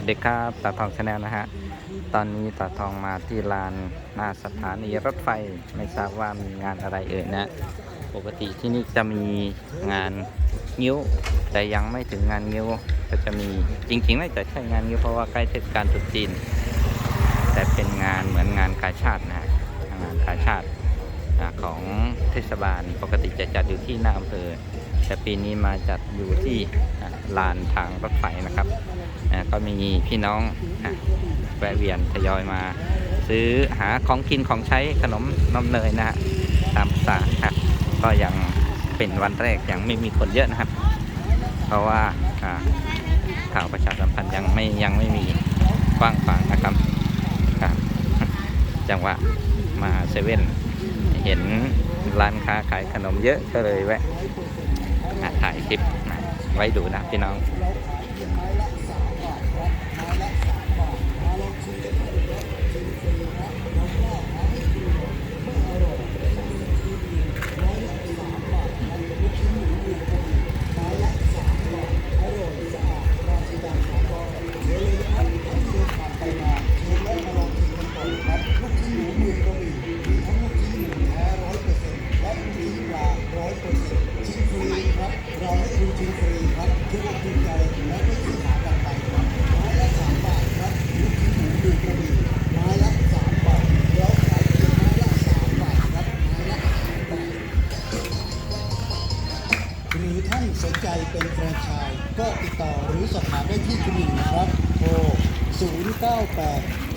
วัสดีครับตาทองชาแนลนะฮะ ตอนนี้ตาทองมาที่ลานหน้าสถานีรถไฟไม่ทราบว่ามีงานอะไรเอ่ยนะ ปกติที่นี่จะมีงานงิ้ว แต่ยังไม่ถึงงานงิ้ว ก็จะมีจริงๆไม่จะใช่งานงิ้วเพราะว่าใกล้เทศกาลตรุษจีน แต่เป็นงานเหมือนงานกาชาตินะฮะงานกาชาติของเทศบาลปกติจะจัดอยู่ที่หน้าอำเภอแต่ปีนี้มาจัดอยู่ที่ลานทางรถไฟนะครับ ก็มีพี่น้องอะแวะเวียนทยอยมา ซื้อหาของกินของใช้ขนมนมเนยนะฮะตามภาษาครับก็ยังเป็นวันแรกยังไม่มีคนเยอะนะครับ เพราะว่าข่าวประชาสัมพันธ์ยังไม่ยังไม่มีกว้างขวางนะครับครับจังหวะมาเซเว่นเห็นร้านค้าขายขนมเยอะก็เลยแวะถ่ายคลิปไว้ดูนะพี่น้อง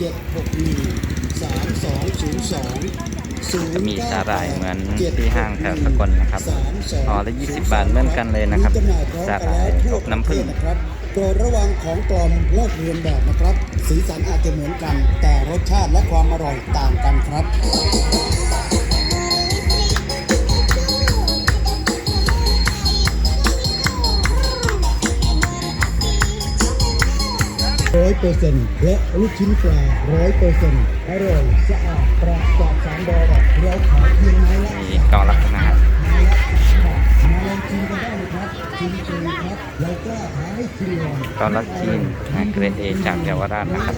098 761 3202จะมีสาหร่ายเหมือนที่ห้างแถวสกลนะครับห่อละ20บาทเหมือนกันเลยนะครับมีจำหน่ายพร้อมสาหกันร่ายแล้วทั่วอบประน้ำเทผึ้งศนะครับโปรดระวังของปลอมลอกเลียนแบบนะครับ สีสันอาจจะเหมือนกัน แต่รสชาติและความอร่อยต่างกันครับ ร้อยเปอร์เซ็นต์และลูกชิ้นปลาร้อยเปอร์เซ็นต์อร่อยสะอาดปราศจากสารบอกเราขายเพียงไม้ละมีกอลักษณ์นะครับไม้ละสิบบาทมาลองชิมกันได้เลยครับชิมฟรีครับเรากล้าให้ชิมลองกอลักจีนนะเกรดเอจากเยาวราชนะครับ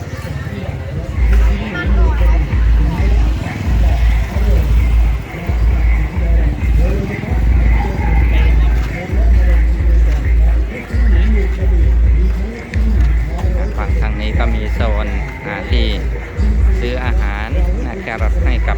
รอทให้กับ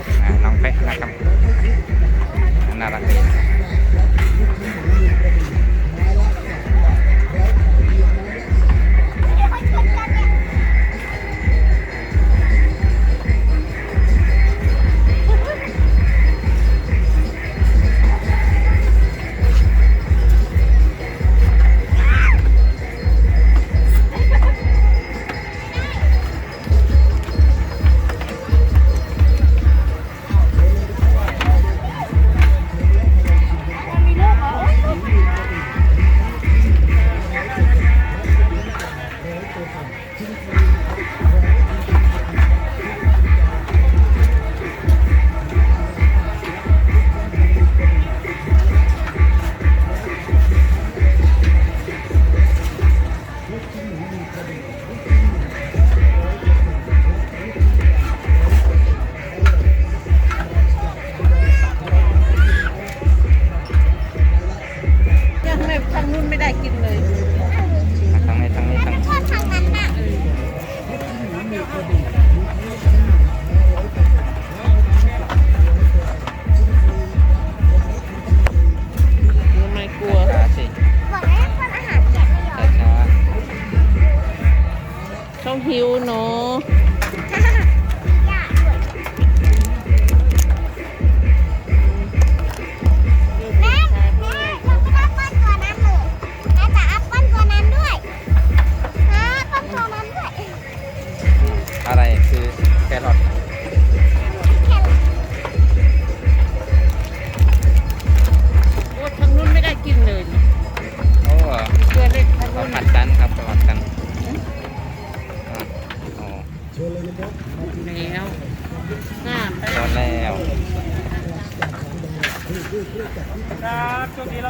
ครับช่วงนี้เรา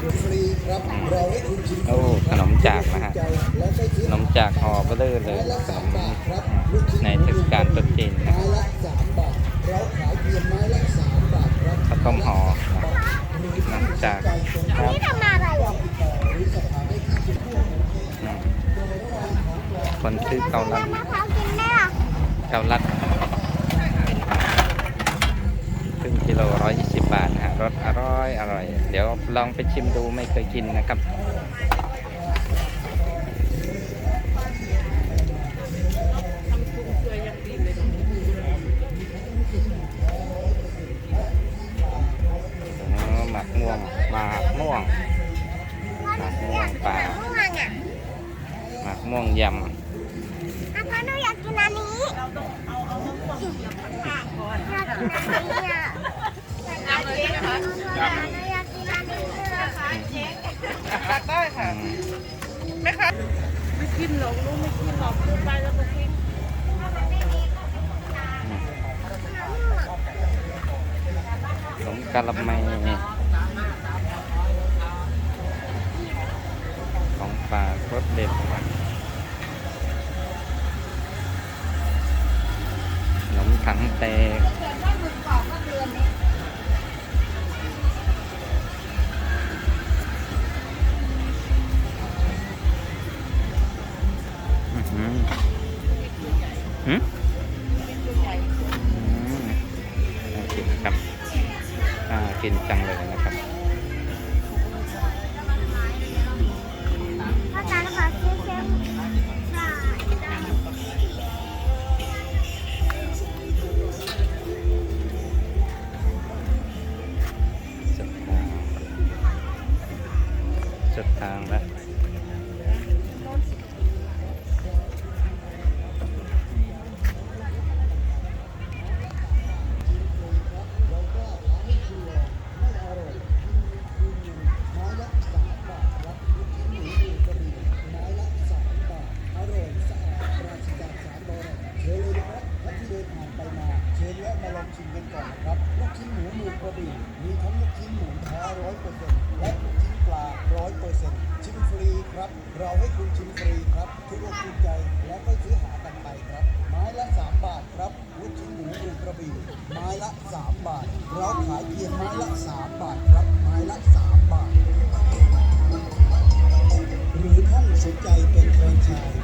โอ้ขนมจากนะฮะขนมจากห่อเบลเลยไม้ละขนมในเทศกาลตรุษจีนนะเราขายเพียงไม้ละสาวต้มห่อนะจากครับนี่ทำอะไรอะคนซื้อเกาลัดมะพร้าวกินได้หรอเกาลัดครึ่งกิโลร้อยยี่สิบบาท รสอร่อยอร่อย เดี๋ยวลองไปชิมดูไม่เคยกินนะครับ หมักม่วงหมากม่วงหมักม่วงปลาม่วงอะหมักม่วงยอะพ่อหนูอยากกินอันนี้อยากกินอันนี้อะ อยากกินอันนี้อะหนูอยากกินอันนี้อะำอืมไม่กินหรอกลูกไม่กินหรอกพูดไปแล้วก็กินขนมกะละไมของฝารสเด็ดขนมถังแตก ทางแล้วับ เราให้คุณชิมฟรีครับทุกอกทุกใจแล้วก็ซื้อหากันไปครับ ไม้ละ 3 บาทครับลูกชิ้นหมูเมือกระบี่ไม้ละ 3 บาท เราขายเพียงไม้ละ 3 บาทครับ ไม้ละ 3 บาท หรือท่านสนใจเป็นแฟรนไชส์